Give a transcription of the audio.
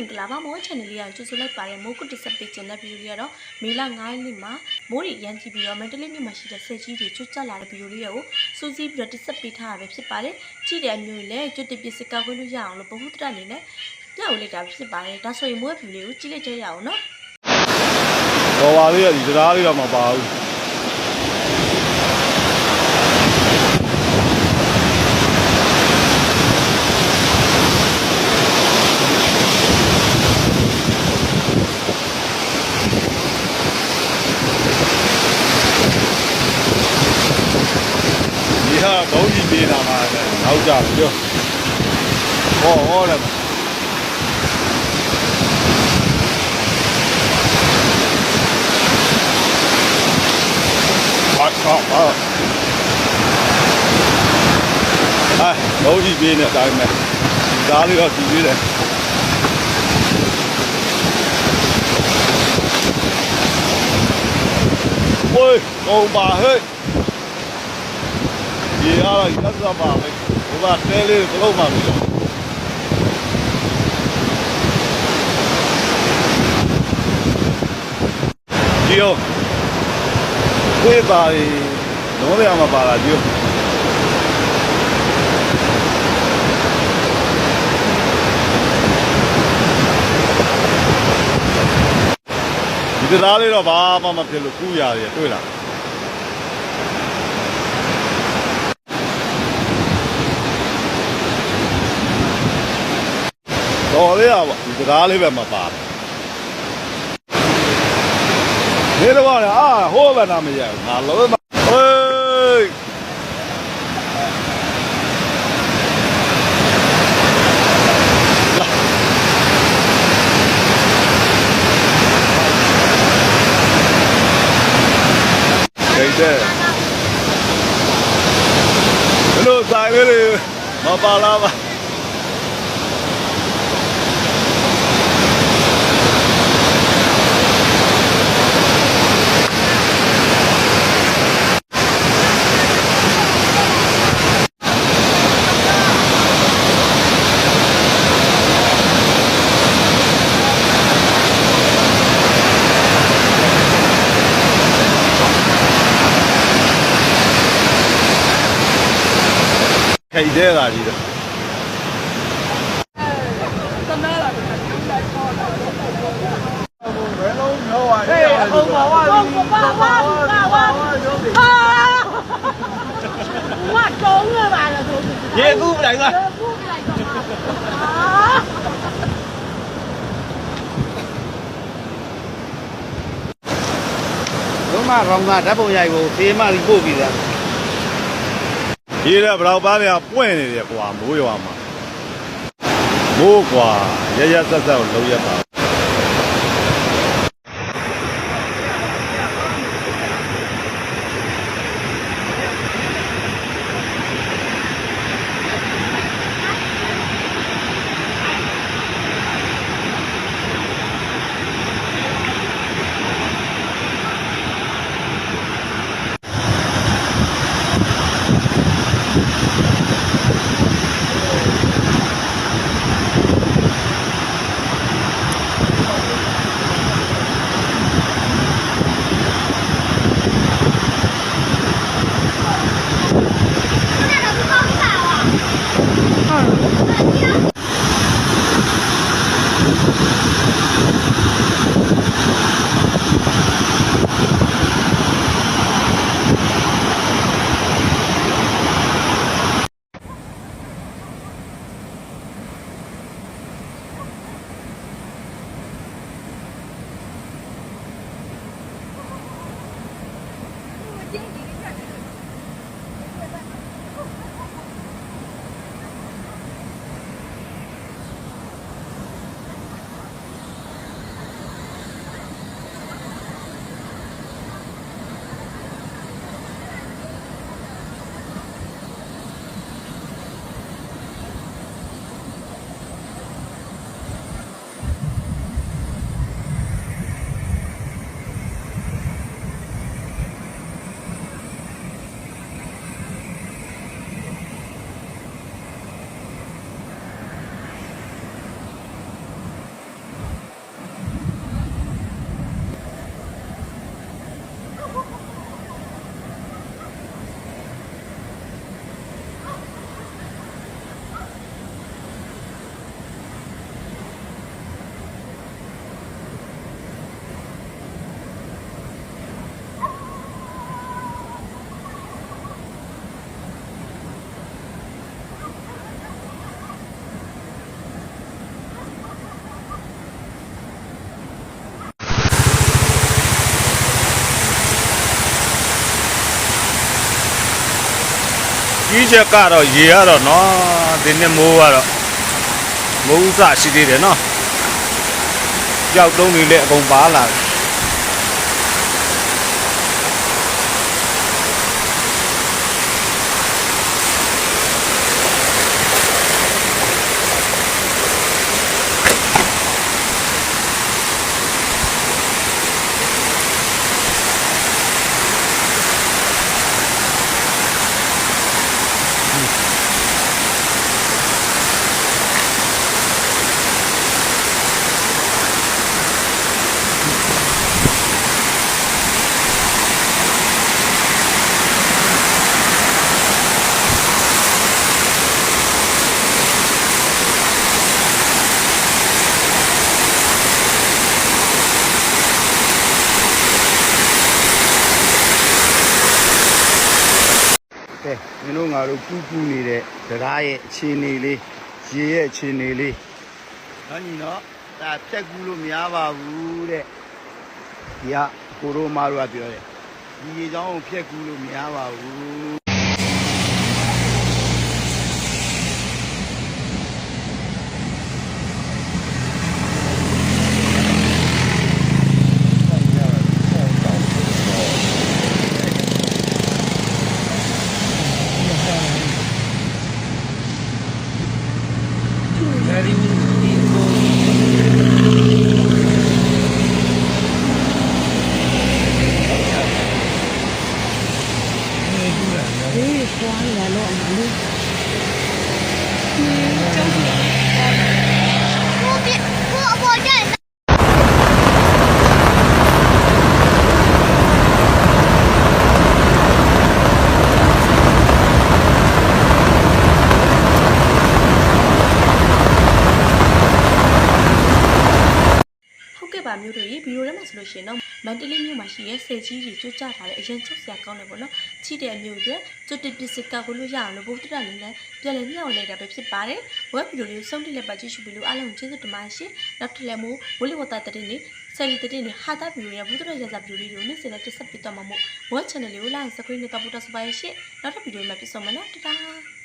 င်္ဂလာပါမော channel လေးကကြိုဆိုလိုက်ပါတယ်မိုးကုတ်တစ်ဆက်ပေးခြင်းတဲ့ဗီဒီယိုလေးကတော့မေလ9ရက်နေ့မှာမိုးရီရန်ကြည့်ပြီးတော့မန္တလေးမြို့မှာရှိတဲ့ဆယ်ကြီးတွေချွတ်ကျလာတဲ့ဗီဒီယိုလေးကိုစူးစီးပြီးတော့တစ်ဆက်ပေးထားတာပဲဖြစ်ပါတယ်ကြည့်တဲ့အမျိုးလည်းကျွတ်တပစ္စည်းကောက်ခွင့်လို့ရအောင်လို့ဘဟုတရအနေနဲ့ပြဝလိုက်တာဖြစ်ပါတယ်ဒါဆိုရင်မိုးဗီဒီယိုလေးကိုကြည့်လိုက်ကြရအောင်နော်တော်ပါသေးရဒီတရားလေးတော့မပါဘူး ဒီဟာဘုံကြီးပြေးတာမှာလည်းနောက်ကြပြောဟောဟောလည်းဘာကောင်းပါအဲလုံးကြီးပြင်းနေတဲ့အတိုင်းပဲဒါလေးတော့ကြည့်သေးတယ်ဝေးကောင်း ပါဟဲ့ဒီအားရသက်သာပါပဲဘုရားတဲလေးဘလို့မှမလို့ဒီရောခွေးပါရီလုံးရမှာပါလာကြည့်ဒီတရားလေးတော့ဘာမှမဖြစ်လို့ကူးရတယ်တွေ့လား တော်လေးอ่ะဒီတရားလေးပဲမပါဘူးနေတော့လည်းအာဟိုးဘယ်နာမရဘူးငါလုံးမဟေးဒိတ်တဲ့ဘလို့ဆိုင်လေးတွေမပါလာပါ ထိုင်သေးတာကြီးတော့ရေကူးပလိုက်လားလုံးမရောင်သားဓာတ်ပုံရိုက်ကိုဖေးမလီပို့ပြီးသား ရေတဲ့ဘလောက်ပါးတွေကပွင့်နေတယ်ကွာမိုးရွာမှာမိုးကွာရရဆက်ဆက်ကိုလုံးရပါ ကြီးချက်ကတော့ရေကတော့နော်ဒီနှစ်မိုးကတော့မိုးဥစရှိသေးတယ်နော်ကြောက်တုံးတွေလည်းအကုန်ပါလာတယ် မင်းတို့ငါတို့ကူးကူးနေတဲ့တရားရဲ့အခြေအနေလေးရေရဲ့အခြေအနေလေးဟောညီနော်ဒါဖြက်ကူးလို့မရပါဘူးတဲ့ဒီကကိုရိုမာတို့ကပြောတယ်ဒီရေချောင်းကိုဖြက်ကူးလို့မရပါဘူး 我别，我我认。 မျိုးတို့ရေဗီဒီယိုထဲမှာဆိုလို့ရှိရင်တော့မန္တလေးမြို့မှာရှိတဲ့ဆယ်ကြီးကြီးကျွတ်ကြထားတဲ့အရင်ချက်စရာကောင်းတယ်ပေါ့နော်ချစ်တဲ့အမျိုးတွေကျွတ်တပစ္စည်းကောက်လို့ရအောင်လို့ဘုဒ္ဓတာလေးလည်းပြန်လည်မျှဝေလိုက်တာပဲဖြစ်ပါတယ်ဝက်ဗီဒီယိုလေးကိုဆုံးထိလက်ပါကြည့်ရှုပြီးလို့အားလုံးကျေးဇူးတင်ပါတယ်ရှင်နောက်တစ်လည်းမို့ဝလီဝတာတတဲ့နေ့ဆယ်လီတတဲ့နေ့ဟာတာဗီဒီယိုရဘုဒ္ဓရရစာဗီဒီယိုလေးကိုနေ့စဉ်နဲ့တက်ဆက်ပြတော့မှာမို့ဝက် channel လေးကို like subscribe နဲ့တော့ပို့တော့စပါရရှင်နောက်တစ်ဗီဒီယိုမှာပြန်ဆုံမယ်နော်တတား